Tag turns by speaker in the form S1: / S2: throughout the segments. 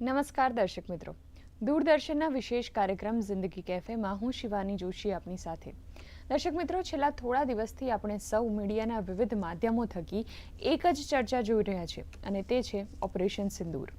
S1: નમસ્કાર દર્શક મિત્રો. દૂરદર્શનના વિશેષ કાર્યક્રમ જિંદગી કેફેમાં હું શિવાની જોશી આપની સાથે. દર્શક મિત્રો, છેલ્લા થોડા દિવસથી આપણે સૌ મીડિયાના વિવિધ માધ્યમો થકી એક જ ચર્ચા જોઈ રહ્યા છે અને તે છે ઓપરેશન સિંદૂર.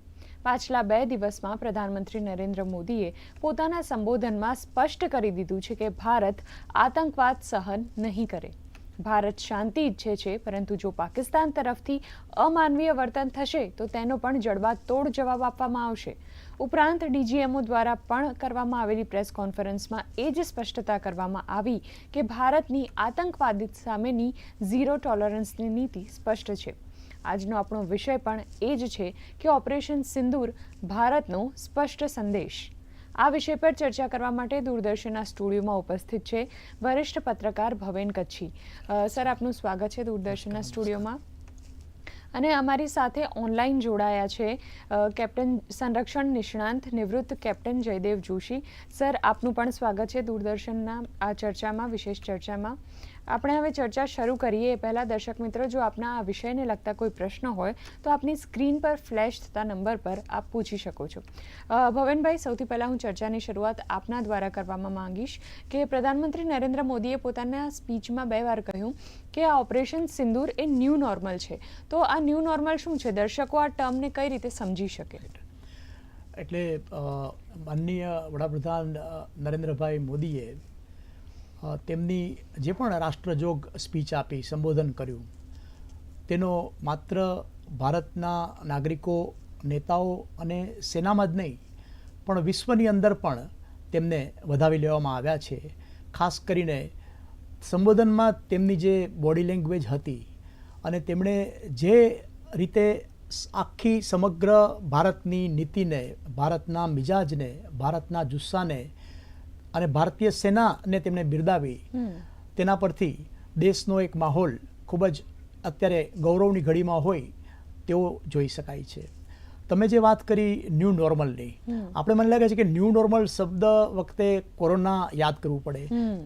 S1: પાછલા બે દિવસમાં પ્રધાનમંત્રી નરેન્દ્ર મોદીએ પોતાના સંબોધનમાં સ્પષ્ટ કરી દીધું છે કે ભારત આતંકવાદ સહન નહીં કરે. ભારત શાંતિ ઈચ્છે છે, પરંતુ જો પાકિસ્તાન તરફથી અમાનવીય વર્તન થશે, તો તેનો પણ જડબાતોડ જવાબ આપવામાં આવશે. ઉપરાંત ડીજીએમઓ દ્વારા પણ કરવામાં આવેલી પ્રેસ કોન્ફરન્સમાં એ જ સ્પષ્ટતા કરવામાં આવી કે ભારતની આતંકવાદી સામેની ઝીરો ટોલરન્સની નીતિ સ્પષ્ટ છે. આજનો આપણો વિષય પણ એ જ છે કે ઓપરેશન સિંદૂર ભારતનો સ્પષ્ટ સંદેશ. આ વિષય પર ચર્ચા કરવા માટે દૂરદર્શનના સ્ટુડિયોમાં ઉપસ્થિત છે વરિષ્ઠ પત્રકાર ભવેન કચ્છી. સર, આપનું સ્વાગત છે દૂરદર્શનના સ્ટુડિયોમાં. અને અમારી સાથે ઓનલાઈન જોડાયા છે કેપ્ટન સંરક્ષણ નિષ્ણાંત નિવૃત્ત કેપ્ટન જયદેવ જોશી. સર, આપનું પણ સ્વાગત છે દૂરદર્શનના આ ચર્ચામાં, વિશેષ ચર્ચામાં. આપણે હવે ચર્ચા શરૂ કરીએ. એ પહેલાં દર્શક મિત્રો, જો આપના આ વિષયને લગતા કોઈ પ્રશ્ન હોય, તો આપની સ્ક્રીન પર ફ્લેશ થતા નંબર પર આપ પૂછી શકો છો. ભવનભાઈ, સૌથી પહેલાં હું ચર્ચાની શરૂઆત આપના દ્વારા કરવામાં માંગીશ કે પ્રધાનમંત્રી નરેન્દ્ર મોદીએ પોતાના સ્પીચમાં બે વાર કહ્યું કે આ ઓપરેશન સિંદૂર એ ન્યૂ નોર્મલ છે. તો આ ન્યૂ નોર્મલ શું છે? દર્શકો આ ટર્મને કઈ રીતે સમજી શકે?
S2: એટલે માનનીય વડાપ્રધાન નરેન્દ્રભાઈ મોદીએ તેમની જે પણ રાષ્ટ્રજોગ સ્પીચ આપી, સંબોધન કર્યું, તેનો માત્ર ભારતના નાગરિકો, નેતાઓ અને સેનામાં જ નહીં, પણ વિશ્વની અંદર પણ તેમને વધાવી લેવામાં આવ્યા છે. ખાસ કરીને સંબોધનમાં તેમની જે બોડી લેંગ્વેજ હતી અને તેમણે જે રીતે આખી સમગ્ર ભારતની નીતિને, ભારતના મિજાજને, ભારતના જુસ્સાને અને ભારતીય સેનાને તેમણે બિરદાવી. તેના પરથી દેશનો એક માહોલ ખૂબ જ અત્યારે ગૌરવની ઘડીમાં હોય તેવો જોઈ શકાય છે. તમે જે વાત કરી ન્યૂ નોર્મલની આપણે મને લાગે છે કે ન્યૂ નોર્મલ શબ્દ વખતે કોરોના યાદ કરવું પડે.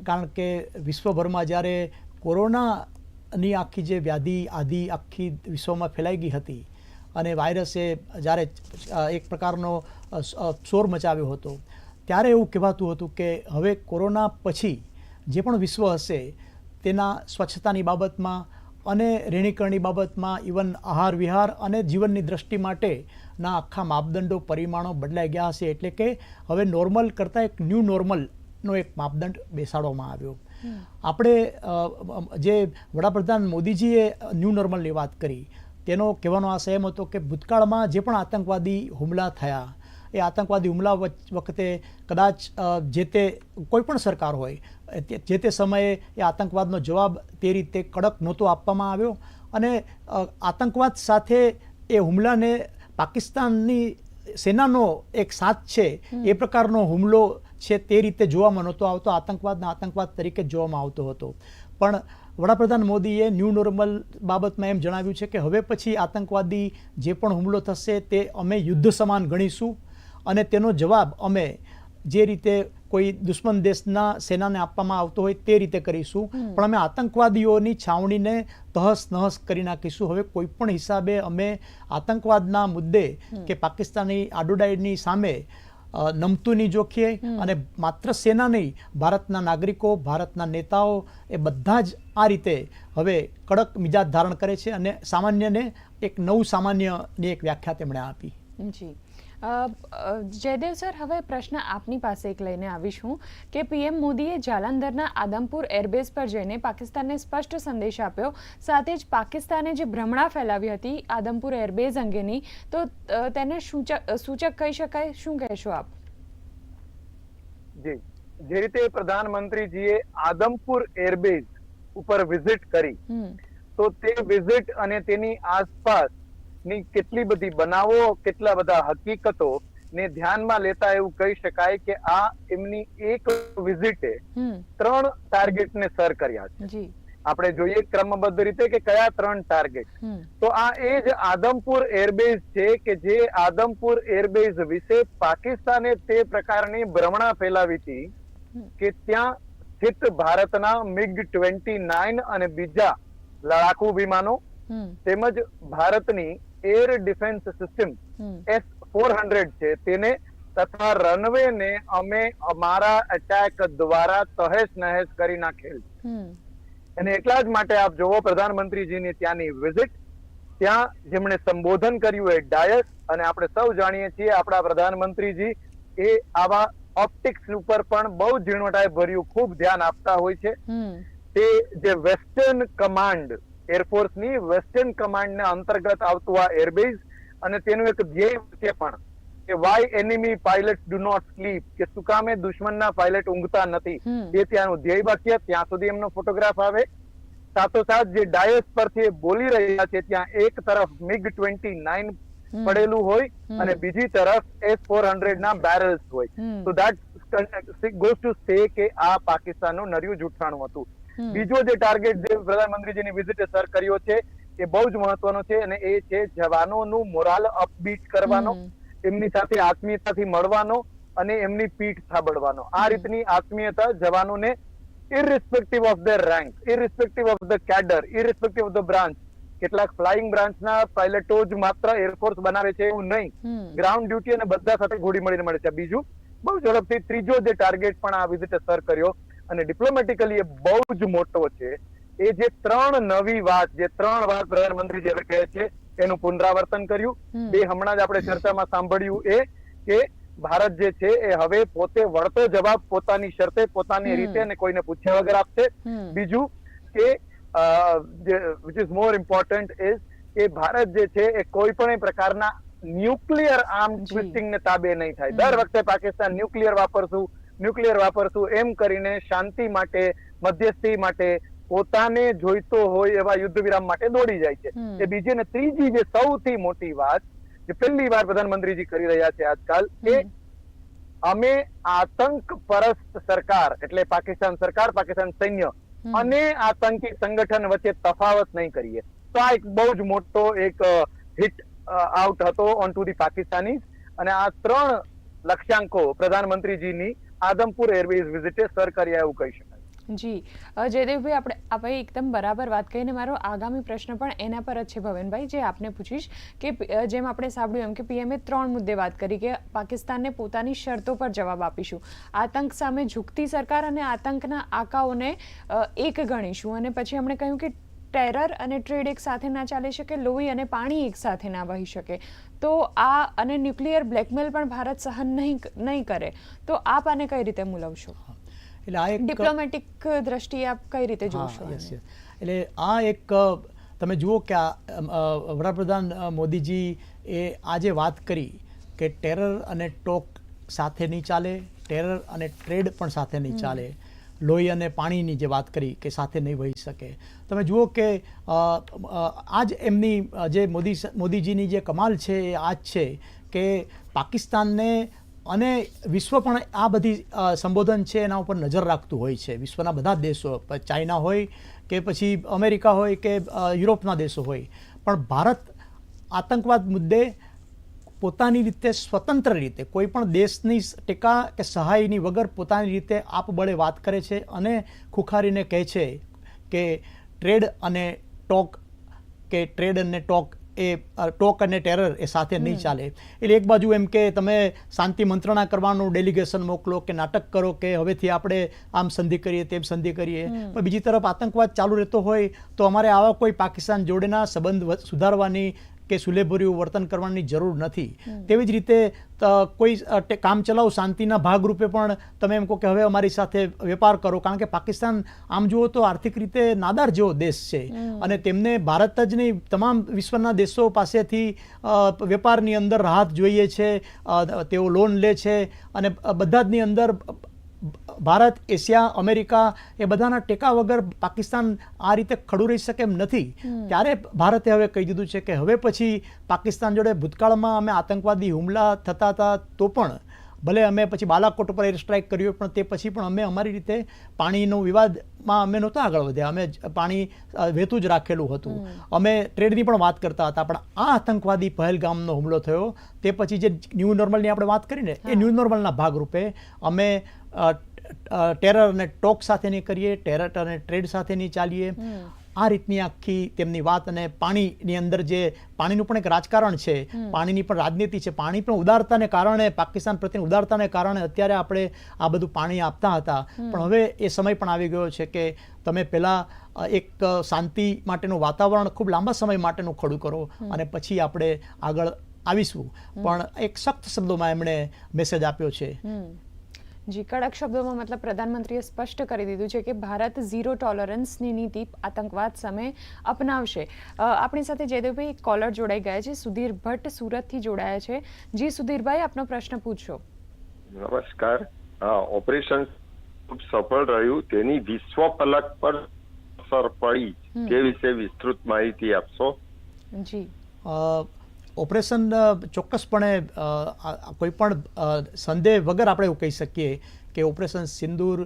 S2: કારણ કે વિશ્વભરમાં જ્યારે કોરોનાની આખી જે વ્યાધિ આદિ આખી વિશ્વમાં ફેલાઈ ગઈ હતી અને વાયરસે જ્યારે એક પ્રકારનો શોર મચાવ્યો હતો ત્યારે એવું કહેવાતું હતું કે હવે કોરોના પછી જે પણ વિશ્વ હશે તેના સ્વચ્છતાની બાબતમાં અને રહેણીકરણની બાબતમાં ઇવન આહાર વિહાર અને જીવનની દ્રષ્ટિ માટેના આખા માપદંડો પરિમાણો બદલાઈ ગયા હશે એટલે કે હવે નોર્મલ કરતાં એક ન્યૂ નોર્મલનો એક માપદંડ બેસાડવામાં આવ્યો. આપણે જે વડાપ્રધાન મોદીજીએ ન્યૂ નોર્મલની વાત કરી તેનો કહેવાનો આશય એમ હતો કે ભૂતકાળમાં જે પણ આતંકવાદી હુમલા થયા એ આતંકવાદી હુમલા વખતે કદાચ જે તે કોઈ પણ સરકાર હોય જે તે સમયે એ આતંકવાદનો જવાબ તે રીતે કડક નહોતો આપવામાં આવ્યો અને આતંકવાદ સાથે એ હુમલાને પાકિસ્તાનની સેનાનો એક સાથ છે એ પ્રકારનો હુમલો છે તે રીતે જોવામાં નહોતો આવતો આતંકવાદના આતંકવાદ તરીકે જોવામાં આવતો હતો. પણ વડાપ્રધાન મોદીએ ન્યૂ નોર્મલ બાબતમાં એમ જણાવ્યું છે કે હવે પછી આતંકવાદી જે પણ હુમલો થશે તે અમે યુદ્ધ સમાન ગણીશું. અને તેનો જવાબ અમે જે રીતે કોઈ દુશ્મન દેશના સેનાને આપવામાં આવતો હોય તે રીતે કરીશું. પણ અમે આતંકવાદીઓની છાવણીને તહસ નહસ કરી નાખીશું. હવે કોઈ પણ હિસાબે અમે આતંકવાદના મુદ્દે કે પાકિસ્તાની આડોડાઈની સામે નમતુની નમતું જોખીએ અને માત્ર સેના નહીં ભારતના નાગરિકો ભારતના નેતાઓ એ બધા જ આ રીતે હવે કડક મિજાજ ધારણ કરે છે અને સામાન્યને એક નવું સામાન્યની એક વ્યાખ્યા તેમણે આપી.
S1: જી. જયદેવ સર હવે પ્રશ્ન આપની પાસે એક લઈને આવીશું કે પીએમ મોદીએ જાલંધરના આદમપુર એરબેઝ પર જઈને પાકિસ્તાનને સ્પષ્ટ સંદેશ આપ્યો. સાથે જ પાકિસ્તાને જે ભ્રમણા ફેલાવી હતી આદમપુર એરબેઝ અંગેની તો તેને સૂચક સૂચક કહી શકાય? શું કહેશો આપ?
S3: જી. જે રીતે પ્રધાનમંત્રીજીએ આદમપુર એરબેઝ ઉપર વિઝિટ કરી તો તે વિઝિટ અને તેની આસપાસની કેટલી બધી બનાવો કેટલા બધા હકીકતો ને ધ્યાનમાં લેતા એવું કહી શકાય કે આ એમની એક વિઝિટે ત્રણ ટાર્ગેટને સર કર્યા છે. આપણે જોઈએ ક્રમબદ્ધ રીતે કે કયા ત્રણ ટાર્ગેટ? તો આ એ જ આદમપુર એરબેઝ છે કે જે આદમપુર એરબેઝ વિશે પાકિસ્તાને તે પ્રકારની ભ્રમણા ફેલાવી હતી કે ત્યાં સ્થિત ભારતના મિગ ટ્વેન્ટી નાઇન અને બીજા લડાકુ વિમાનો તેમજ ભારતની air defence
S1: system
S3: S four hundred છે. તેને તથા રનવે ને અમે અમારા અટેક દ્વારા તહેશ નહેશ કરી નાખેલ અને એટલા જ માટે આપ જોવો પ્રધાનમંત્રીજીની ત્યાંની વિઝિટ ત્યાં જેમણે સંબોધન કર્યું એ ડાયસ અને આપણે સૌ જાણીએ છીએ આપણા પ્રધાનમંત્રીજી એ આવા ઓપ્ટિક્સ ઉપર પણ બહુ ઝીણવટાએ ભર્યું ખૂબ ધ્યાન આપતા હોય છે. તે જે વેસ્ટર્ન કમાન્ડ એરફોર્સની વેસ્ટર્ન કમાન્ડના અંતર્ગત આવતું આ એરબેઝ અને તેનું એક ધ્યેય છે પણ કે why enemy pilot do not sleep કે શું કામે દુશ્મનના પાયલટ ઊંઘતા નથી? એ ત્યાંનું ધ્યેય વાક્ય ત્યાં સુધી એમનો ફોટોગ્રાફ આવે. સાથોસાથ જે ડાયસ પરથી બોલી રહ્યા છે ત્યાં એક તરફ મિગ ટ્વેન્ટી નાઇન પડેલું હોય અને બીજી તરફ એસ ફોર હંડ્રેડ ના બેરલ્સ હોય. તો દેટ ગોઝ ટુ સે કે આ પાકિસ્તાનનું નર્યું જૂઠાણું હતું. બીજો જે ટાર્ગેટ જે પ્રધાનમંત્રીજીની વિઝિટે સર કર્યો છે એ બહુ જ મહત્વનો છે અને એ છે જવાનોનું મોરાલ અપબીટ કરવાનો એમની સાથે આત્મીયતાથી મળવાનો અને એમની પીઠ થાબડવાનો આ રીતની આત્મીયતા જવાનોને irrespective of the rank irrespective of the cadre irrespective of the branch કેટલાક ફ્લાઇંગ બ્રાન્ચના પાયલટો જ માત્ર એરફોર્સ બનાવે છે એવું નહીં. ગ્રાઉન્ડ ડ્યુટી અને બધા સાથે ઘોડી મળીને મળે છે. બીજું બહુ ઝડપથી ત્રીજો જે ટાર્ગેટ પણ આ વિઝિટે સર કર્યો અને ડિપ્લોમેટિકલી એ બહુ જ મોટો છે. એ જે ત્રણ નવી વાત જે ત્રણ વાત પ્રધાનમંત્રી જયારે કહે છે એનું પુનરાવર્તન કર્યું. બે હમણાં જ આપણે ચર્ચામાં સાંભળ્યું એ કે ભારત જે છે એ હવે પોતે વળતો જવાબ પોતાની શરતે પોતાની રીતે અને કોઈને પૂછ્યા વગર આપશે. બીજું કે which is more important is કે ભારત જે છે એ કોઈ પણ પ્રકારના ન્યુક્લિયર આર્મ ટ્વિસ્ટિંગ ને તાબે નહીં થાય. દર વખતે પાકિસ્તાન ન્યુક્લિયર વાપરશું ન્યુક્લિયર વાપરશું એમ કરીને શાંતિ માટે મધ્યસ્થી માટે પોતાને જોઈતો હોય એવા યુદ્ધ વિરામ માટે દોડી જાય છે. એ બીજી અને ત્રીજી જે સૌથી મોટી વાત જે પહેલી વાર પ્રધાનમંત્રીજી કરી રહ્યા છે આજકાલ એ અમે આતંક પરસ્ત સરકાર એટલે પાકિસ્તાન સરકાર પાકિસ્તાન સૈન્ય અને આતંકી સંગઠન વચ્ચે તફાવત નહીં કરીએ. તો આ એક બહુ જ મોટો એક હિટ આઉટ હતો ઓન ટુ ધી પાકિસ્તાની અને આ ત્રણ લક્ષ્યાંકો પ્રધાનમંત્રીજીની આદમપુર એરવેઝ વિઝિટે સર કર્યા એવું કહી શકાય.
S1: જી. જયદેવભાઈ, આપણે આપણે એકદમ બરાબર વાત કહીને મારો આગામી પ્રશ્ન પણ એના પર જ છે ભવનભાઈ, જે આપને પૂછીશ કે જેમ આપણે સાંભળ્યું એમ કે પીએમએ ત્રણ મુદ્દે વાત કરી કે પાકિસ્તાનને પોતાની શરતો પર જવાબ આપીશું. આતંક સામે ઝૂકતી સરકાર અને આતંકના આકાઓને એક ગણીશું. અને પછી એમણે કહ્યું કે ટેરર અને ટ્રેડ એક સાથે ના ચાલી શકે લોહી અને પાણી એક સાથે ના વહી શકે. તો આ અને ન્યુક્લિયર બ્લેકમેલ પણ ભારત સહન નહીં નહીં કરે. તો આપ આને કઈ રીતે મૂલવશો?
S2: એટલે આ એક
S1: ડિપ્લોમેટિક દ્રષ્ટિએ આપ કઈ રીતે જોશો.
S2: એટલે આ એક તમે જુઓ કે વડાપ્રધાન મોદીજી એ આજે વાત કરી કે ટેરર અને ટોક સાથે નહીં ચાલે ટેરર અને ટ્રેડ પણ સાથે નહીં ચાલે. લોહી અને પાણીની જે વાત કરી કે સાથે નહીં વહી શકે. તમે જુઓ કે આજ એમની જે મોદી મોદીજીની જે કમાલ છે એ આજ છે કે પાકિસ્તાનને અને વિશ્વ પણ આ બધી સંબોધન છે એના ઉપર નજર રાખતું હોય છે. વિશ્વના બધા દેશો ચાઇના હોય કે પછી અમેરિકા હોય કે યુરોપના દેશો હોય. પણ ભારત આતંકવાદ મુદ્દે પોતાની રીતે સ્વતંત્ર રીતે કોઈ પણ દેશની ટેકા કે સહાયની વગર પોતાની રીતે આપબળે વાત કરે છે અને ખુખારીને કહે છે કે ટ્રેડ અને ટોક કે ટ્રેડ અને ટોક એ ટોક અને ટેરર એ સાથે નહીં ચાલે. એટલે એક બાજુ એમ કે તમે શાંતિ મંત્રણા કરવાનું ડેલિગેશન મોકલો કે નાટક કરો કે હવેથી આપણે આમ સંધિ કરીએ તેમ સંધિ કરીએ. પણ બીજી તરફ આતંકવાદ ચાલુ રહેતો હોય તો અમારે આવા કોઈ પાકિસ્તાન જોડેના સંબંધ સુધારવાની કે સુલેભર્યું વર્તન કરવાની જરૂર નથી. તેવી જ રીતે કોઈ કામ ચલાવ શાંતિના ભાગરૂપે પણ તમે એમ કહો કે હવે અમારી સાથે વેપાર કરો. કારણ કે પાકિસ્તાન આમ જુઓ તો આર્થિક રીતે નાદાર જેવો દેશ છે. અને તેમને ભારત જ નહીં તમામ વિશ્વના દેશો પાસેથી વેપારની અંદર રાહત જોઈએ છે તેઓ લોન લે છે અને બધા જની અંદર ભારત એશિયા અમેરિકા એ બધાના ટેકા વગર પાકિસ્તાન આ રીતે ખડું રહી શકે એમ નથી. ત્યારે ભારતે હવે કહી દીધું છે કે હવે પછી પાકિસ્તાન જોડે ભૂતકાળમાં અમે આતંકવાદી હુમલા થતા હતા તો પણ ભલે અમે પછી બાલાકોટ ઉપર એર સ્ટ્રાઇક કર્યો પણ તે પછી પણ અમે અમારી રીતે પાણીનો વિવાદમાં અમે નહોતા આગળ વધ્યા. અમે પાણી વહેતું જ રાખેલું હતું. અમે ટ્રેડની પણ વાત કરતા હતા પણ આ આતંકવાદી પહેલગામનો હુમલો થયો. તે પછી જે ન્યૂ નોર્મલની આપણે વાત કરીને એ ન્યૂ નોર્મલના ભાગરૂપે અમે ટેરર અને ટોક સાથેની કરીએ ટેરર અને ટ્રેડ સાથેની ચાલીએ. આ રીતની આખી તેમની વાત અને પાણીની અંદર જે પાણીનું પણ એક રાજકારણ છે પાણીની પણ રાજનીતિ છે પાણી પણ ઉદારતાને કારણે પાકિસ્તાન પ્રત્યેની ઉદારતાને કારણે અત્યારે આપણે આ બધું પાણી આપતા હતા. પણ હવે એ સમય પણ આવી ગયો છે કે તમે પહેલાં એક શાંતિ માટેનું વાતાવરણ ખૂબ લાંબા સમય માટેનું ખડું કરો અને પછી આપણે આગળ આવીશું. પણ એક સખ્ત શબ્દોમાં એમણે મેસેજ આપ્યો છે.
S1: જી કડક શબ્દોમાં મતલબ પ્રધાનમંત્રીએ સ્પષ્ટ કરી દીધું છે કે ભારત ઝીરો ટોલરન્સની નીતિ આતંકવાદ સામે અપનાવશે. આપણી સાથે જયદેવભાઈ એક કોલર જોડાઈ ગયા છે. સુધીર ભટ્ટ સુરતથી જોડાયા છે. જી સુધીરભાઈ આપનો પ્રશ્ન પૂછશો
S4: નમસ્કાર. ઓપરેશન ખૂબ સફળ રહ્યું. તેની વિશ્વ પલક પર અસર પડી. તે વિશે વિસ્તૃત માહિતી આપશો?
S1: જી.
S2: અ, ઓપરેશન ચોક્કસપણે અ, આ- આ કોઈ પણ સંદેહ વગર આપણે એવું કહી શકીએ કે ઓપરેશન સિંદૂર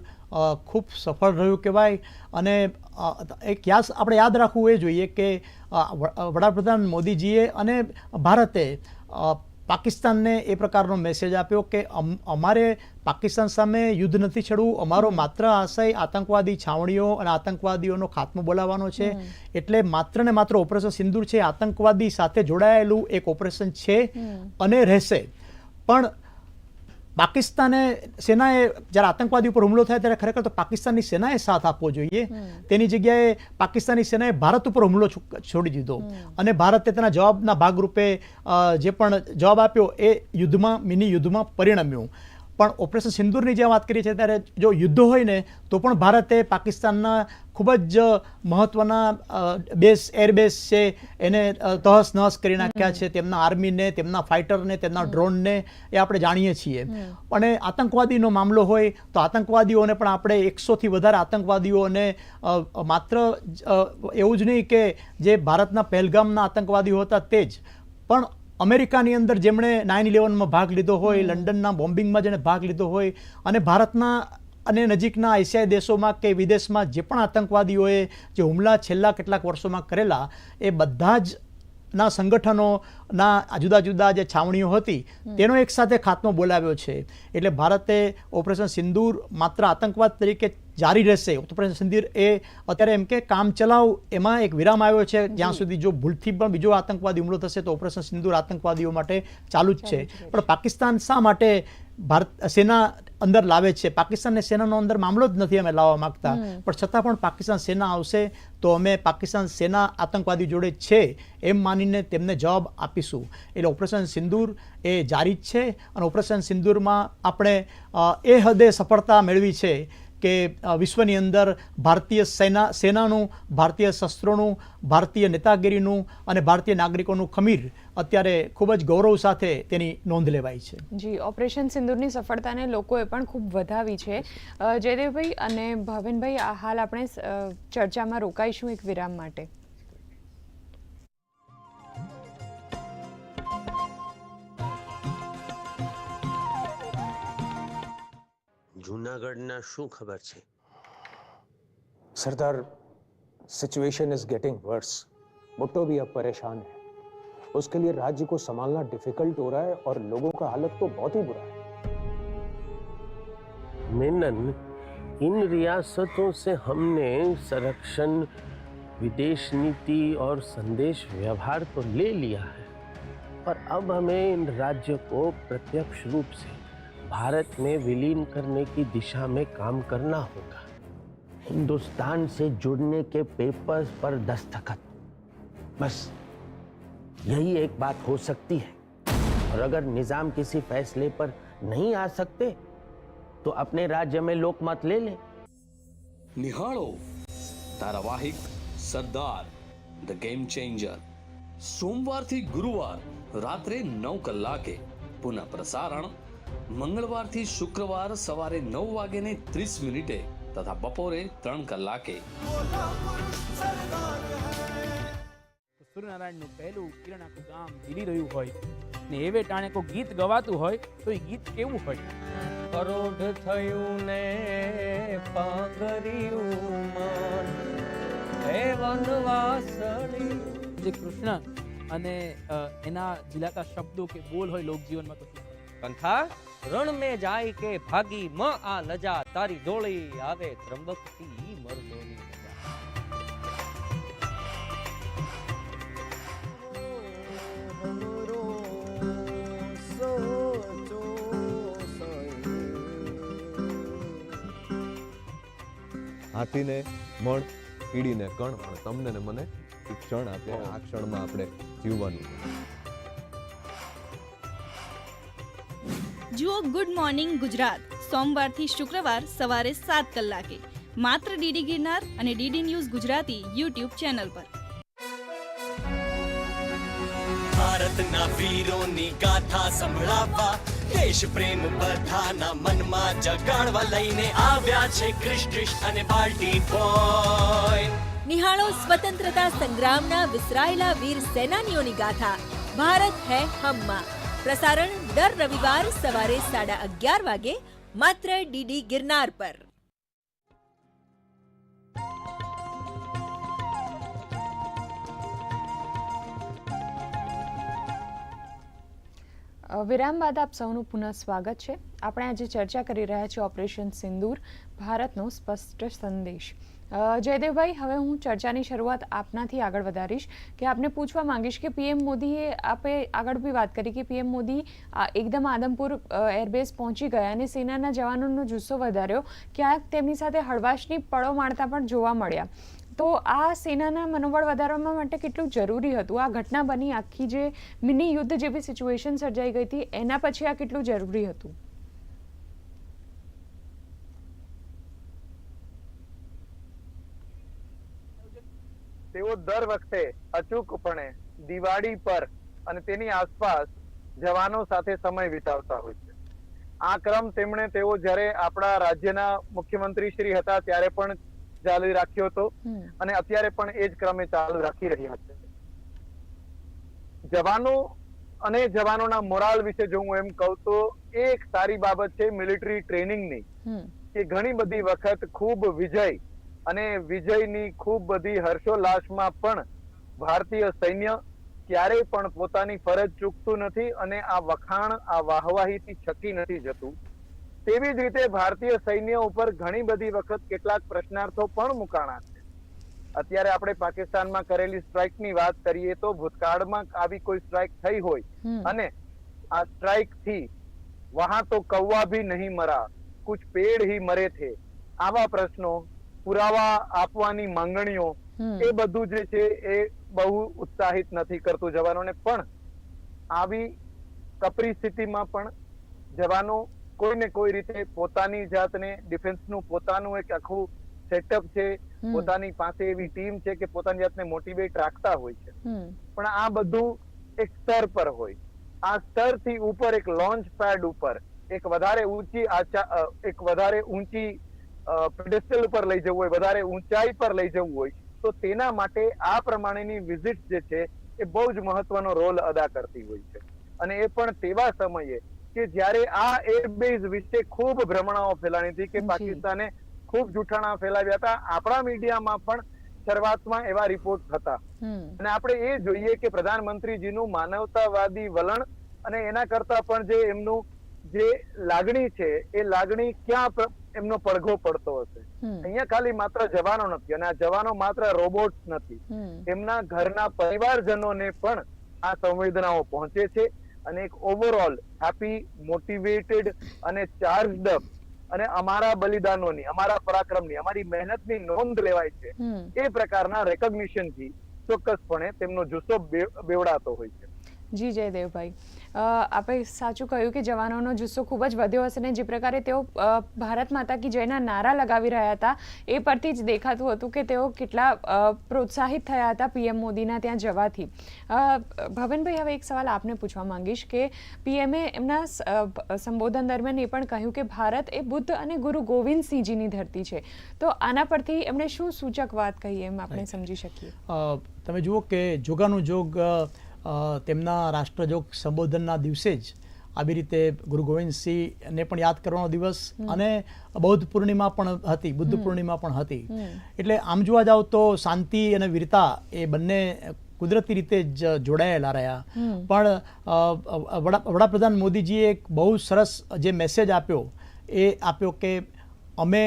S2: ખૂબ સફળ રહ્યું કહેવાય. અને એક યાદ આપણે યાદ રાખવું એ જોઈએ કે વડાપ્રધાન મોદીજીએ અને ભારતે પાકિસ્તાનને એ પ્રકારનો મેસેજ આપ્યો કે અમ- અમારે પાકિસ્તાન સામે યુદ્ધ નથી છેડવું અમારો માત્ર આશય આતંકવાદી છાવણીઓ અને આતંકવાદીઓનો ખાત્મો બોલાવવાનો છે. એટલે માત્ર ને માત્ર ઓપરેશન સિંદૂર છે આતંકવાદી સાથે જોડાયેલું એક ઓપરેશન છે અને રહેશે. પણ પાકિસ્તાને સેનાએ જ્યારે આતંકવાદી ઉપર હુમલો થાય ત્યારે ખરેખર તો પાકિસ્તાનની સેનાએ સાથ આપવો જોઈએ. તેની જગ્યાએ પાકિસ્તાની સેનાએ ભારત ઉપર હુમલો છોડી દીધો. અને ભારતે તેના જવાબના ભાગરૂપે જે પણ જવાબ આપ્યો એ યુદ્ધમાં મિની યુદ્ધમાં પરિણમ્યું. પણ ઓપરેશન સિંદૂરની જે વાત કરી છે ત્યારે જો યુદ્ધ હોય ને તો પણ ભારતે પાકિસ્તાનના ખૂબ જ મહત્વના બેસ એરબેસ એરબેઝ છે એને તહસ નહસ કરી નાખ્યા છે. તેમના આર્મીને તેમના ફાઇટરને તેમના ડ્રોનને એ આપણે જાણીએ છીએ. અને આતંકવાદીનો મામલો હોય તો આતંકવાદીઓને પણ આપણે એકસોથી વધારે આતંકવાદીઓને માત્ર એવું જ નહીં કે જે ભારતના પહેલગામના આતંકવાદીઓ હતા તે જ. પણ અમેરિકાની અંદર જેમણે નાઇન ઇલેવનમાં ભાગ લીધો હોય લંડનના બોમ્બિંગમાં જેણે ભાગ લીધો હોય અને ભારતના અને નજીકના એશિયાઈ દેશોમાં કે વિદેશમાં જે પણ આતંકવાદીઓએ જે હુમલા છેલ્લા કેટલાક વર્ષોમાં કરેલા એ બધા જ ના સંગઠનોના જુદા જુદા જે છાવણીઓ હતી તેનો એક સાથે ખાત્મો બોલાવ્યો છે. એટલે ભારતે ઓપરેશન સિંદૂર માત્ર આતંકવાદ તરીકે જારી રહેશે. ઓપરેશન સિંદૂર એ અત્યારે એમ કે કામ ચલાવ એમાં એક વિરામ આવ્યો છે. જ્યાં સુધી જો ભૂલથી પણ બીજો આતંકવાદી હુમલો થશે તો ઓપરેશન સિંદૂર આતંકવાદીઓ માટે ચાલુ જ છે. પણ પાકિસ્તાન શા માટે ભારત સેના અંદર લાવે છે. પાકિસ્તાનને સેનાનો અંદર મામલો જ નથી અમે લાવવા માંગતા. પણ છતાં પણ પાકિસ્તાન સેના આવશે તો અમે પાકિસ્તાન સેના આતંકવાદી જોડે છે એમ માનીને તેમને જવાબ આપીશું. એટલે ઓપરેશન સિંદૂર એ જારી જ છે અને ઓપરેશન સિંદૂરમાં આપણે એ હદે સફળતા મેળવી છે. કે વિશ્વની અંદર ભારતીય સેના, સેનાનું, ભારતીય શસ્ત્રોનું, ભારતીય નેતાગીરીનું અને ભારતીય નાગરિકોનું ખમીર અત્યારે ખૂબ જ ગૌરવ સાથે તેની નોંધ લેવાઈ છે.
S1: જી, ઓપરેશન સિંદૂરની સફળતાને લોકોએ પણ ખૂબ વધાવી છે. જયદેવભાઈ અને ભાવિનભાઈ હાલ આપણે ચર્ચામાં રોકાઈશું એક વિરામ માટે.
S5: જૂનાગઢના શું ખબર છે
S6: Sardar situation is getting worse Bhutto भी अब परेशान है उसके लिए राज्य को संभालना डिफिकल्ट हो रहा है और लोगों का हालत तो बहुत ही बुरा है
S5: मेनन इन रियासतों से हमने संरक्षण विदेश नीति और संदेश व्यवहार तो ले लिया है पर अब हमें इन राज्यों को प्रत्यक्ष रूप से भारत में विलीन करने की दिशा में काम करना होगा हिंदुस्तान से जुड़ने के पेपर्स पर दस्तखत बस यही एक बात हो सकती है और अगर निजाम किसी फैसले पर नहीं आ सकते तो अपने राज्य में लोकमत ले ले
S7: નિહાળો ધારાવાહિક સરદાર ધ ગેમ ચેન્જર સોમવારથી ગુરુવાર રાત્રે નવ કલાકે પુનઃ પ્રસારણ મંગળવારથી શુક્રવાર સવારે નવ વાગે ને ત્રીસ મિનિટે તથા બપોરે ત્રણ કલાકે
S8: સૂર્યનારાયણનું પહેલું કિરણ આખું ગામ ઝીલી રહ્યું હોય ને એવે ટાણે કોઈ ગીત ગવાતું હોય તો એ ગીત કેવું હોય
S9: પરોઢ થયું ને પાઘર્યું મન હે વનવાસળી
S8: જે કૃષ્ણ અને એના ઝીલાતા શબ્દો કે બોલ હોય લોકજીવનમાં તો?
S9: કંથા રણ મે જાય કે ભાગી મ આ લજા તારી ડોળી આવે ત્રંબકતી મરદોની
S10: હાથીને મણ, પીડીને કણ, પણ તમને ને મને ક્ષણ આપે, આ ક્ષણમાં આપણે જીવવાનું
S11: જુઓ ગુડ મોર્નિંગ ગુજરાત. સોમવારથી શુક્રવાર સવારે સાત કલાકે. માત્ર ડીડી ગિરનાર અને DD news Gujarati YouTube channel પર.
S12: ભારતના વીરોની ગાથા સંભળાવવા દેશ પ્રેમ બધાના મનમાં જગાડવા લઈને આવ્યા છે ક્રિશ અને પાર્ટી બોય
S11: નિહાળો સ્વતંત્રતા સંગ્રામના વિસરાયેલા વીર સેનાનીઓની ગાથા. ભારત હે હમમાં. પ્રસારણ દર રવિવાર સવારે સાડા અગિયાર વાગે માત્ર ડીડી ગિરનાર પર.
S1: વિરામ બાદ આપ સૌનું પુનઃ સ્વાગત છે. આપણે આજે ચર્ચા કરી રહ્યા છીએ ઓપરેશન સિંદૂર, ભારતનો સ્પષ્ટ સંદેશ. જયદેવભાઈ, હવે હું ચર્ચાની શરૂઆત આપનાથી આગળ વધારીશ કે આપને પૂછવા માંગીશ કે પીએમ મોદીએ આપે આગળ બી વાત કરી કે પીએમ મોદી એકદમ આદમપુર એરબેઝ પહોંચી ગયા અને સેનાના જવાનોનો જુસ્સો વધાર્યો. ક્યાંક તેમની સાથે હળવાશની પળો માણતા પણ જોવા મળ્યા. તો આ સેનાના મનોબળ વધારવા માટે કેટલું જરૂરી હતું? આ ઘટના બની આખી જે મિની યુદ્ધ જેવી સિચ્યુએશન સર્જાઈ ગઈ હતી, એના પછી આ કેટલું જરૂરી હતું?
S3: તેઓ દર વખતે અચૂકપણે દિવાળી પર અને તેની આસપાસ જવાનો સાથે સમય વિતાવતા હોય છે. આ ક્રમ તેમણે તેઓ જ્યારે આપણા રાજ્યના મુખ્યમંત્રી શ્રી હતા ત્યારે પણ ચાલુ રાખ્યો હતો અને અત્યારે પણ એ જ ક્રમે ચાલુ રાખી રહ્યા છે. જવાનો અને જવાનોના મોરાલ વિશે જો હું એમ કહું તો એ એક સારી બાબત છે મિલિટરી ટ્રેનિંગની કે ઘણી બધી વખત ખૂબ વિજય અને વિજયની ખૂબ બધી હર્ષોલ્લાસમાં પણ ભારતીય સૈન્ય ક્યારેય પણ પોતાની ફરજ ચૂકતું નથી અને આ વખાણ આ વાહવાહીથી છકી નથી જતું. તેવી જ રીતે ભારતીય સૈન્ય ઉપર ઘણી બધી વખત કેટલાક પ્રશ્નાર્થો પણ મુકાણા છે. અત્યારે આપણે પાકિસ્તાનમાં કરેલી સ્ટ્રાઇકની વાત કરીએ તો ભૂતકાળમાં આવી કોઈ સ્ટ્રાઇક થઈ હોય અને આ સ્ટ્રાઇકથી વહાં તો કૌવા ભી નહીં મરા કુછ પેડ હી મરે થે. આવા પ્રશ્નો પુરાવા આપવાની માંગણીઓ એ બધું જે છે એ બહુ ઉત્સાહિત નથી કરતું જવાનોને. પણ આવી કપરી સ્થિતિમાં પણ જવાનો કોઈને કોઈ રીતે પોતાની જાતને ડિફેન્સનું પોતાનું એક આખું સેટઅપ છે પોતાની પાસે એવી ટીમ છે કે પોતાની જાતને મોટિવેટ રાખતા હોય છે. પણ આ બધું એક સ્તર પર હોય. આ સ્તરથી ઉપર એક લોન્ચ પેડ ઉપર એક વધારે ઊંચી એક વધારે ઊંચી પેડેસ્ટલ ઉપર લઈ જવું હોય વધારે ઊંચાઈ પર લઈ જવું હોય તો તેના માટે આ પ્રમાણેની વિઝિટ જે છે એ બહુ જ મહત્વનો રોલ અદા કરતી હોય છે. અને એ પણ તેવા સમયે કે જ્યારે આ એરબેઝ વિશે ખૂબ ભ્રમણાઓ ફેલાણી હતી કે. પાકિસ્તાને ખૂબ જૂઠાણા ફેલાવ્યા હતા આપણા મીડિયામાં પણ શરૂઆતમાં એવા રિપોર્ટ હતા. અને આપણે એ જોઈએ કે પ્રધાનમંત્રીજીનું માનવતાવાદી વલણ અને એના કરતા પણ જે એમનું જે લાગણી છે એ લાગણી ક્યાં એમનો પડઘો પડતો હશે. અહીંયા ખાલી માત્ર જવાનો નથી અને આ જવાનો માત્ર રોબોટ નથી. એમના ઘરના પરિવારજનોને પણ આ સંવેદનાઓ પહોંચે છે અને એક ઓવરઓલ હેપી મોટિવેટેડ અને ચાર્જડ અપ અને અમારા બલિદાનોની અમારા પરાક્રમની અમારી મહેનતની નોંધ લેવાય છે. એ પ્રકારના રેકોગ્નિશનથી ચોક્કસપણે તેમનો જુસ્સો બેવડાતો હોય છે.
S1: જી જયદેવભાઈ. અ, આપે સાચું કહ્યું કે જવાનોનો જુસ્સો ખૂબ જ વધ્યો હશે ને જે પ્રકારે તેઓ ભારત માતા કી જયના નારા લગાવી રહ્યા હતા એ પરથી જ દેખાતું હતું કે તેઓ કેટલા પ્રોત્સાહિત થયા હતા પીએમ મોદીના ત્યાં જવાથી. ભવનભાઈ હવે એક સવાલ આપને પૂછવા માંગીશ કે પીએમએ એમના સંબોધન દરમિયાન એ પણ કહ્યું કે ભારત એ બુદ્ધ અને ગુરુ ગોવિંદસિંહજીની ધરતી છે. તો આના પરથી એમણે શું સૂચક વાત કહી એમ આપણે સમજી શકીએ?
S2: તમે જુઓ કે જોગાનું જોગ તેમના રાષ્ટ્રજોગ સંબોધનના દિવસે જ આવી રીતે ગુરુ ગોવિંદસિંહને પણ યાદ કરવાનો દિવસ અને બૌદ્ધ પૂર્ણિમા પણ હતી બુદ્ધ પૂર્ણિમા પણ હતી. એટલે આમ જોવા જાવ તો શાંતિ અને વીરતા એ બંને કુદરતી રીતે જ જોડાયેલા રહ્યા. પણ વડાપ્રધાન મોદીજીએ એક બહુ સરસ જે મેસેજ આપ્યો એ આપ્યો કે અમે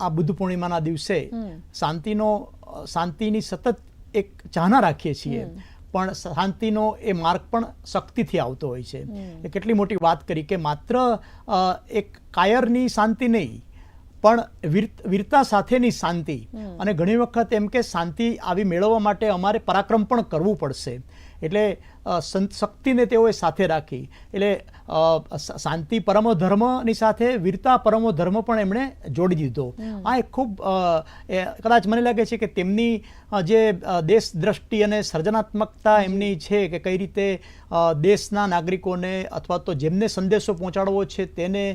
S2: આ બુદ્ધ પૂર્ણિમાના દિવસે શાંતિનો શાંતિની સતત એક ચાહના રાખીએ છીએ. પણ શાંતિનો એ માર્ગ પણ શક્તિથી આવતો હોય છે. એ કેટલી મોટી વાત કરી કે માત્ર એક કાયરની શાંતિ નહીં પણ વીર વીરતા સાથેની શાંતિ. અને ઘણી વખત એમ કે શાંતિ આવી મેળવવા માટે અમારે પરાક્રમ પણ કરવું પડશે. એટલે સંત શક્તિને તેઓએ સાથે રાખી. એટલે શાંતિ પરમો ધર્મની સાથે વીરતા પરમો ધર્મ પણ એમણે જોડી દીધો. આ એક ખૂબ કદાચ મને લાગે છે કે તેમની જે દેશ દ્રષ્ટિ અને સર્જનાત્મકતા એમની છે કે કઈ રીતે દેશના નાગરિકોને અથવા તો જેમને સંદેશો પહોંચાડવો છે તેને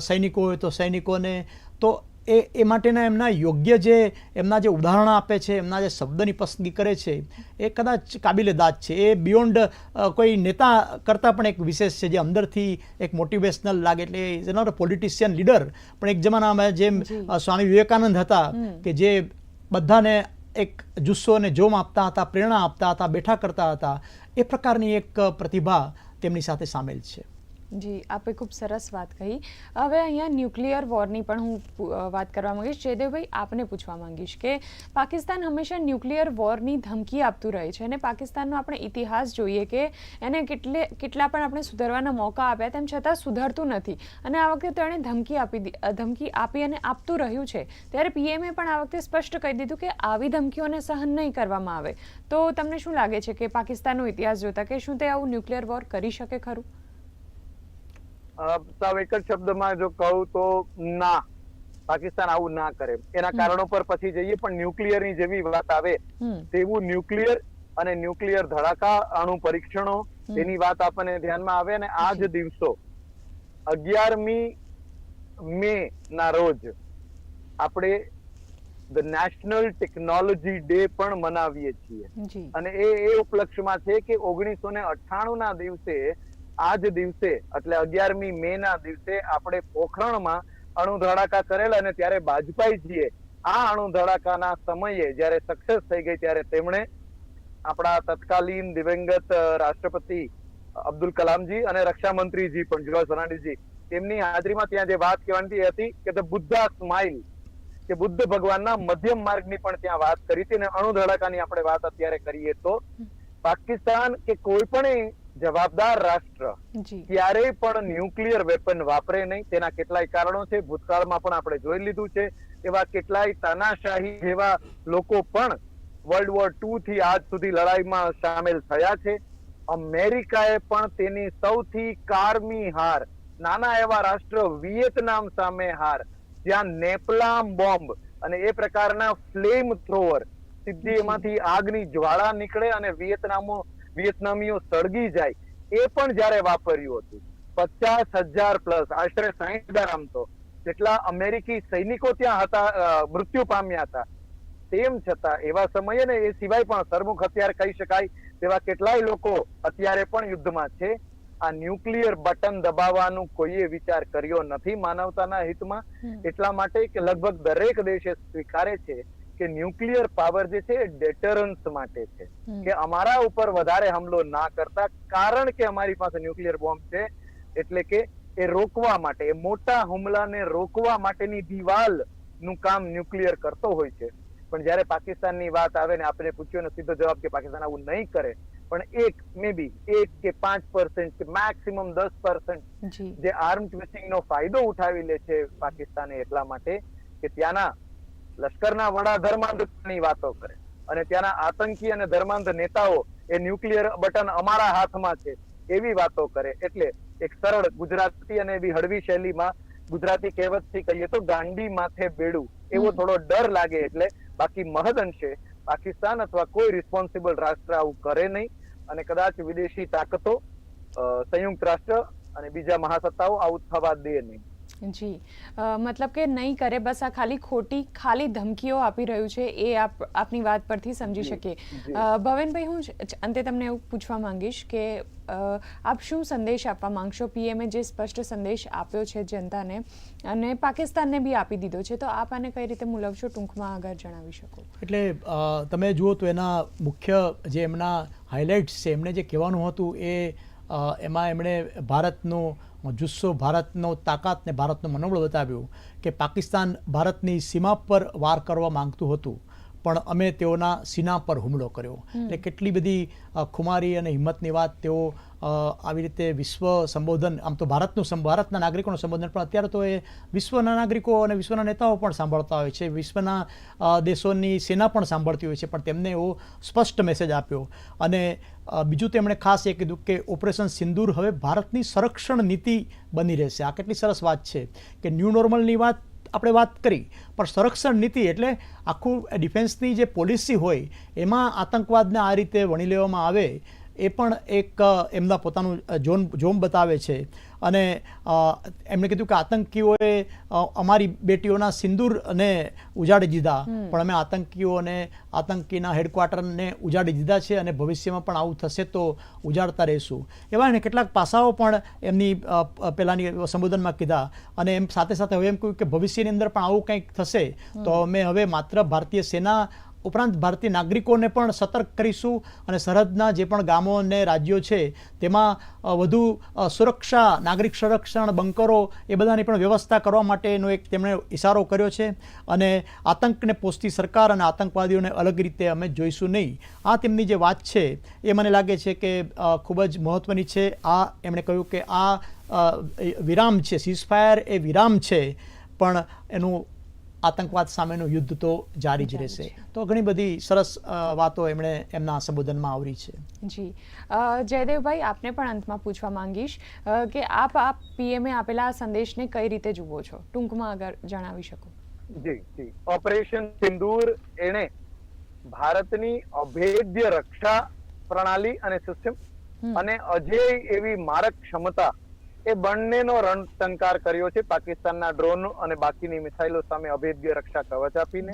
S2: સૈનિકો હોય તો સૈનિકોને તો એ એ માટેના એમના યોગ્ય જે એમના જે ઉદાહરણ આપે છે એમના જે શબ્દની પસંદગી કરે છે એ કદાચ કાબિલે દાદ છે. એ બિયોન્ડ કોઈ નેતા કરતાં પણ એક વિશેષ છે જે અંદરથી એક મોટિવેશનલ લાગે. એટલે is not a politician leader પણ એક જમાનામાં જેમ સ્વામી વિવેકાનંદ હતા કે જે બધાને એક જુસ્સો અને જોમ આપતા હતા પ્રેરણા આપતા હતા બેઠા કરતા હતા એ પ્રકારની એક પ્રતિભા તેમની સાથે સામેલ છે.
S1: જી, આપે ખૂબ સરસ વાત કહી. હવે અહીંયા ન્યુક્લિયર વોરની પણ હું વાત કરવા માંગીશ. જયદેવભાઈ, આપને પૂછવા માંગીશ કે પાકિસ્તાન હંમેશા ન્યુક્લિયર વોરની ધમકી આપતું રહે છે અને પાકિસ્તાનનો આપણે ઇતિહાસ જોઈએ કે એને કેટલે, કેટલા પણ આપણે સુધારવાના મોકા આપ્યા તેમ છતાં સુધરતું નથી. અને આ વખતે તેણે ધમકી આપી ધમકી આપી અને આપતું રહ્યું છે. ત્યારે પીએમએ પણ આ વખતે સ્પષ્ટ કહી દીધું કે આવી ધમકીઓને સહન નહીં કરવામાં આવે. તો તમને શું લાગે છે કે પાકિસ્તાનનો ઇતિહાસ જોતા કે શું તે આવું ન્યુક્લિયર વોર કરી શકે ખરું?
S3: સાવ એક જ શબ્દમાં જો કહું તો ના. પાકિસ્તાન આવું ના કરે. એના કારણો પર પછી જઈએ પણ ન્યુક્લિયરની જેવી વાત આવે તેવું ન્યુક્લિયર અને ન્યુક્લિયર ધડાકા અણુ પરીક્ષણો તેની વાત આપણને ધ્યાનમાં આવે અને આ જ દિવસો. અગિયારમી મે ના રોજ આપણે ધ નેશનલ ટેકનોલોજી ડે પણ મનાવીએ છીએ. અને એ એ ઉપલક્ષમાં છે કે ઓગણીસો ને અઠ્ઠાણું ના દિવસે આ જ દિવસે એટલે અગિયારમી મે ના દિવસે આપણે પોખરણમાં અણુ ધડાકા કરેલા અને ત્યારે બાજપાઈજીએ આ અણુ ધડાકાના સમયે જ્યારે સક્સેસ થઈ ગઈ ત્યારે તેમણે આપણા તત્કાલીન દિવંગત રાષ્ટ્રપતિ અબ્દુલ કલામજી અને રક્ષામંત્રીજી પણ જુવાસ ફર્નાન્ડીસજી તેમની હાજરીમાં ત્યાં જે વાત કહેવાની હતી કે ધ બુદ્ધા સ્માઇલ કે બુદ્ધ ભગવાનના મધ્યમ માર્ગની પણ ત્યાં વાત કરી હતી અને અણુ ધડાકાની આપણે વાત અત્યારે કરીએ તો પાકિસ્તાન કે કોઈ પણ જવાબદાર રાષ્ટ્ર. ક્યારેય પણ ન્યુક્લિયર વેપન વાપરે નહીં. તેના કેટલાય કારણો છે. ભૂતકાળમાં પણ આપણે જોઈ લીધું છે. એવા કેટલાય તાનાશાહી જેવા લોકો પણ વર્લ્ડ વોર ટુ થી આજ સુધી લડાઈમાં સામેલ થયા છે. અમેરિકાએ પણ તેની સૌથી કારમી હાર નાના એવા રાષ્ટ્ર વિયેતનામ સામે હાર જ્યાં નેપલામ બોમ્બ અને એ પ્રકારના ફ્લેમ થ્રોવર સીધી એમાંથી આગની જ્વાળા નીકળે અને વિયેતનામો વિયેતનામીઓ સળગી જાય એ પણ જ્યારે વાપર્યું હતું. પચાસ હજાર પ્લસ આશરે સાહીઠ હજાર આમ તો. જેટલા અમેરિકી સૈનિકો ત્યાં હતા મૃત્યુ પામ્યા હતા. તેમ છતાં એવા સમયે ને એ સિવાય પણ સરમુખ હથિયાર કહી શકાય તેવા કેટલાય લોકો અત્યારે પણ યુદ્ધમાં છે. આ ન્યુક્લિયર બટન દબાવવાનું કોઈએ વિચાર કર્યો નથી માનવતાના હિતમાં. એટલા માટે કે લગભગ દરેક દેશે સ્વીકારે છે કે ન્યુક્લિયર પાવર જે છે ડેટરન્સ માટે છે. કે અમારા ઉપર વધારે હમલો ના કરતા કારણ કે અમારી પાસે ન્યુક્લિયર બોમ્બ છે એટલે કે એ રોકવા માટે એ મોટા હુમલાને રોકવા માટેની દિવાલનું કામ ન્યુક્લિયર કરતો હોય છે. પણ જ્યારે પાકિસ્તાનની વાત આવે ને આપણે પૂછ્યો ને સીધો જવાબ કે પાકિસ્તાન આવું નહીં કરે પણ એક મે બી એક કે પાંચ પર્સન્ટ કે મેક્સિમમ દસ પર્સન્ટ
S1: જે.
S3: આર્મ ટ્વિસ્ટિંગ નો ફાયદો ઉઠાવી લે છે પાકિસ્તાને એટલા માટે કે ત્યાંના લશ્કરના વડા ધર્માંધની વાતો કરે. અને ત્યાંના આતંકી અને ધર્માંધ નેતાઓ એ ન્યુક્લિયર બટન અમારા હાથમાં છે એવી વાતો કરે. એટલે એક સરળ ગુજરાતી અને એવી હળવી શૈલીમાં ગુજરાતી કહેવતથી કહીએ તો ગાંડી માથે બેડું. એવો થોડો ડર લાગે એટલે બાકી મહદ અંશે પાકિસ્તાન અથવા કોઈ રિસ્પોન્સિબલ રાષ્ટ્ર આવું કરે નહીં. અને કદાચ વિદેશી તાકતો સંયુક્ત રાષ્ટ્ર અને બીજા મહાસત્તાઓ આવું થવા દે નહીં.
S1: જી. મતલબ કે નહીં કરે બસ આ ખાલી ખોટી ખાલી ધમકીઓ આપી રહ્યું છે એ આપ આપની વાત પરથી સમજી શકીએ. ભવેનભાઈ હું અંતે તમને એવું પૂછવા માંગીશ કે આપ શું સંદેશ આપવા માંગશો? પીએમએ જે સ્પષ્ટ સંદેશ આપ્યો છે જનતાને અને પાકિસ્તાનને બી આપી દીધો છે તો આપ આને કઈ રીતે મૂલવશો ટૂંકમાં આગળ જણાવી શકો?
S2: એટલે તમે જુઓ તો એના મુખ્ય જે એમના હાઇલાઇટ્સ છે એમણે જે કહેવાનું હતું એ એમાં એમણે ભારતનો જુસ્સો ભારતનો તાકાત ને ભારતનું મનોબળ બતાવ્યું કે પાકિસ્તાન ભારતની સીમા પર વાર કરવા માંગતું હતું. પણ અમે તેઓના સીના પર હુમલો કર્યો. એટલે કેટલી બધી ખુમારી અને હિંમતની વાત તેઓ આવી રીતે વિશ્વ સંબોધન આમ તો ભારતનું ભારતના નાગરિકોનું સંબોધન પણ અત્યારે તો એ વિશ્વના નાગરિકો અને વિશ્વના નેતાઓ પણ સાંભળતા હોય છે. વિશ્વના દેશોની સેના પણ સાંભળતી હોય છે પણ તેમને એવો સ્પષ્ટ મેસેજ આપ્યો. અને બીજું તેમણે ખાસ એ કીધું કે ઓપરેશન સિંદૂર હવે ભારતની સંરક્ષણ નીતિ બની રહેશે. આ કેટલી સરસ વાત છે કે ન્યૂ નોર્મલની વાત આપણે વાત કરી, પણ સંરક્ષણ નીતિ એટલે આખું ડિફેન્સની જે પોલિસી હોય, એમાં આતંકવાદને આ રીતે વણી લેવામાં આવે, એ પણ એક એમના પોતાનું જોન, જોમ બતાવે છે. અને એમણે કીધું કે આતંકીઓએ અમારી બેટીઓના સિંદૂરને ઉજાડી દીધા. પણ અમે આતંકીઓને આતંકીના હેડક્વાર્ટરને ઉજાડી દીધા છે અને ભવિષ્યમાં પણ આવું થશે તો ઉજાડતા રહીશું. એવા એને કેટલાક પાસાઓ પણ એમની પેલાની સંબોધનમાં કીધા. અને એમ સાથે સાથે હવે એમ કહ્યું કે ભવિષ્યની અંદર પણ આવું કંઈક થશે. તો અમે હવે માત્ર ભારતીય સેના ઉપરાંત ભારતીય નાગરિકોને પણ સતર્ક કરીશું અને સરહદના જે પણ ગામો અને રાજ્યો છે, તેમાં વધુ સુરક્ષા, નાગરિક સંરક્ષણ, બંકરો, એ બધાની પણ વ્યવસ્થા કરવા માટેનો એક તેમણે ઇશારો કર્યો છે અને આતંકને પોષતી સરકાર અને આતંકવાદીઓને અલગ રીતે અમે જોઈશું નહીં. આ તેમની જે વાત છે, એ મને લાગે છે કે ખૂબ જ મહત્ત્વની છે. આ એમણે કહ્યું કે આ વિરામ છે સીઝફાયર એ વિરામ છે, પણ એનું આતંકવાદ સામેનું યુદ્ધ તો જારી જ રહેશે. તો ઘણી બધી સરસ વાતો એમણે એમના સંબોધનમાં આવરી છે.
S1: જી. જયદેવભાઈ આપને પણ અંતમાં પૂછવા માંગીશ કે આપ આપ પીએમએ આપેલા આ સંદેશને કઈ રીતે જુઓ છો? ટૂંકમાં અગર જણાવી શકો.
S3: જી જી. ઓપરેશન સિંદૂર એણે ભારતની અભેદ્ય રક્ષા પ્રણાલી અને સિસ્ટમ અને અજેય એવી મારક ક્ષમતા એ બંનેનો રણટંકાર કર્યો છે પાકિસ્તાનના ડ્રોન અને બાકીની મિસાઇલો સામે અભેદ્ય રક્ષા કવચ આપીને.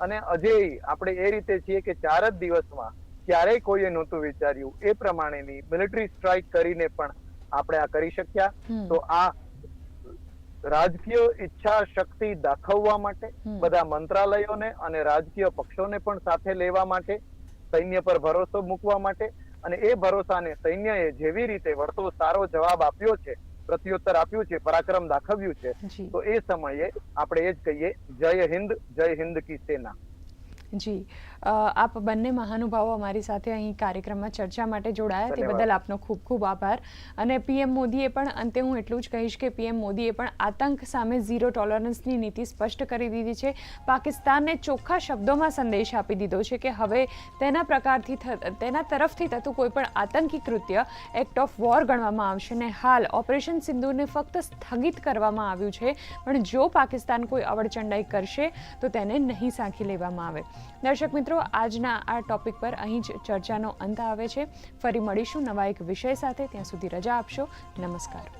S3: અને અજય આપણે એ રીતે છીએ કે ચાર જ દિવસમાં ક્યારેય કોઈએ નહોતું વિચાર્યું. એ પ્રમાણેની મિલિટરી સ્ટ્રાઇક કરીને પણ આપણે આ કરી શક્યા. તો આ રાજકીય ઈચ્છા શક્તિ દાખવવા માટે. બધા મંત્રાલયોને અને રાજકીય પક્ષોને પણ સાથે લેવા માટે સૈન્ય પર ભરોસો મૂકવા માટે અને એ ભરોસાને સૈન્યએ જેવી રીતે વળતો સારો જવાબ આપ્યો છે પ્રત્યુત્તર આપ્યું છે પરાક્રમ દાખવ્યું છે તો એ સમયે આપણે એ જ કહીએ જય હિન્દ જય હિન્દ કી સેના.
S1: જી. આપ બંને મહાનુભાવો અમારી સાથે અહીં કાર્યક્રમમાં ચર્ચા માટે જોડાયા તે બદલ આપનો ખૂબ ખૂબ આભાર. અને પીએમ મોદીએ પણ અંતે હું એટલું જ કહીશ કે પીએમ મોદીએ પણ આતંક સામે ઝીરો ટોલરન્સની નીતિ સ્પષ્ટ કરી દીધી છે. પાકિસ્તાનને ચોખ્ખા શબ્દોમાં સંદેશ આપી દીધો છે કે હવે તેના પ્રકારથી તેના તરફથી થતું કોઈ પણ આતંકી કૃત્ય એક્ટ ઓફ વોર ગણવામાં આવશે. ને હાલ ઓપરેશન સિંદૂરને ફક્ત સ્થગિત કરવામાં આવ્યું છે. પણ જો પાકિસ્તાન કોઈ અવડચંડાઈ કરશે તો તેને નહીં સાંખી લેવામાં આવે. દર્શક મિત્રો આજના આ ટોપિક પર અહીં જ ચર્ચાનો અંત આવે છે. ફરી મળીશું નવા એક વિષય સાથે. ત્યાં સુધી રજા આપશો. નમસ્કાર.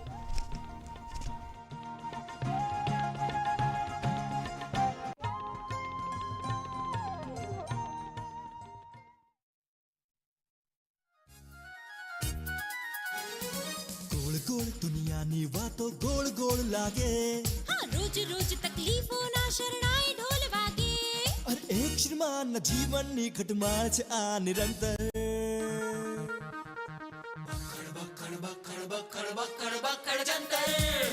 S12: ગોળ ગોળ દુનિયાની વાતો ગોળ ગોળ લાગે.
S11: હા રોજ રોજ તકલીફોના શરણાઈ
S12: અને એક ક્ષણમાં જીવનની ઘટમાળ છે આ નિરંતર.